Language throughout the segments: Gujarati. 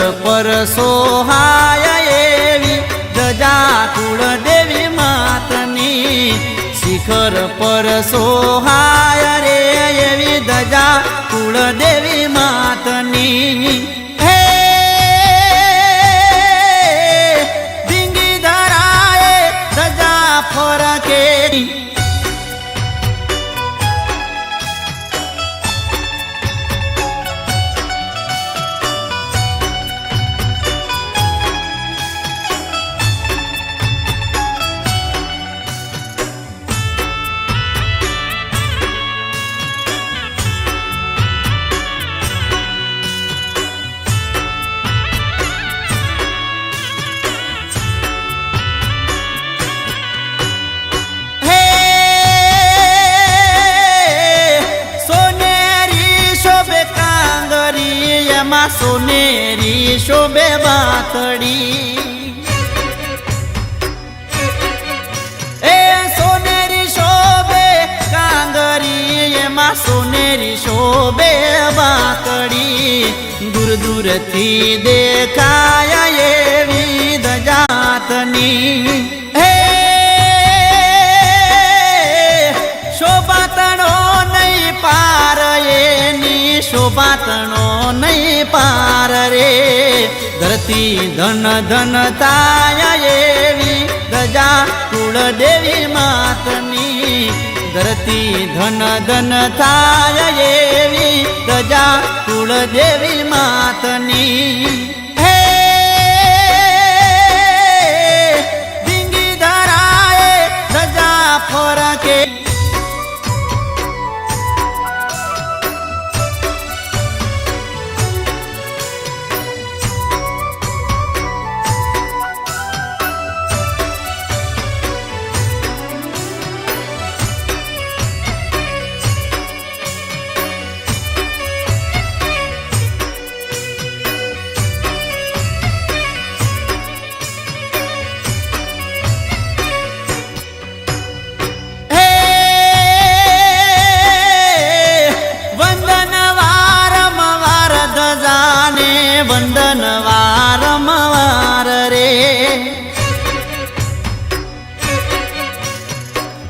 શિખર પર સોહાય એવી ધજા કુળદેવી માતની. શિખર પર સોહાય રે એવી ગજા કુળ દેવી માતની. સોનેરી શોભે બાતડી એ સોનેરી શોભે કાંગરી, એમાં સોનેરી શોભે બાતડી દૂર દૂરથી દેખાય એવી દજાતની. હે, શોભાતણો નહીં પાર એની શોભાતણો પાર રે. ધરતી ધન ધન તાયા એવી ગજા કુળદેવી માતની ધરતી ધન ધન તાયા એવી ગજા કુળદેવી માતની.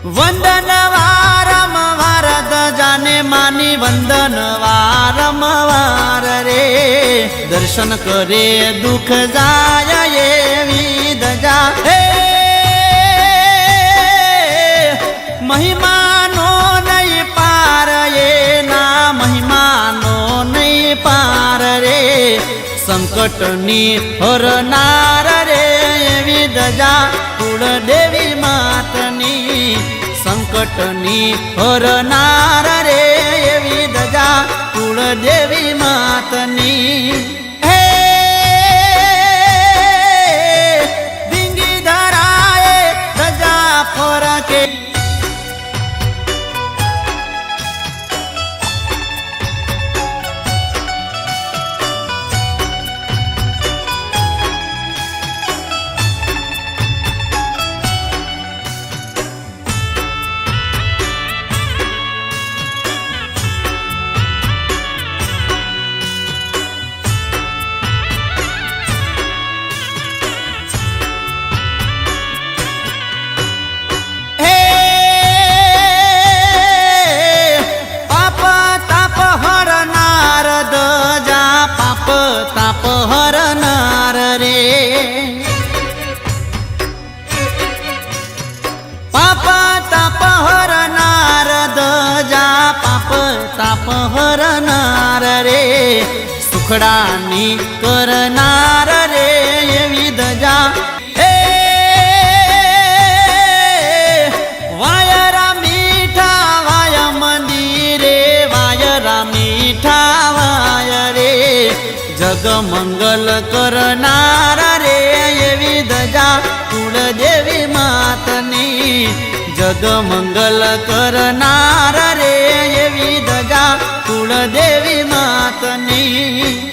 વંદન વારંવાર ધજાને માની વંદન વારંવાર રે દર્શન કરે દુઃખ જાય એવી દજા હે! મહિમાનો નહીં પાર એના મહિમાનો નહીં પાર રે. સંકટની હરનાર રે એવી ધજા. કુળદેવી માતની સંકટની હરનાર રે એવી ધજા કુળદેવી માતની. હે ડીંગી ધરાએ ધજા ફરકે. તાપ હરનાર રે, સુખડાની કરનાર રે, એવી દજા હે, વાયરા મીઠા, વાય મંદિરે, વાયરા મીઠા, વાય રે, જગ મંગલ કરનાર રે, એવી ધજા. કુળદેવી માતની જગ મંગલ કરનાર રે કુળદેવી માતની.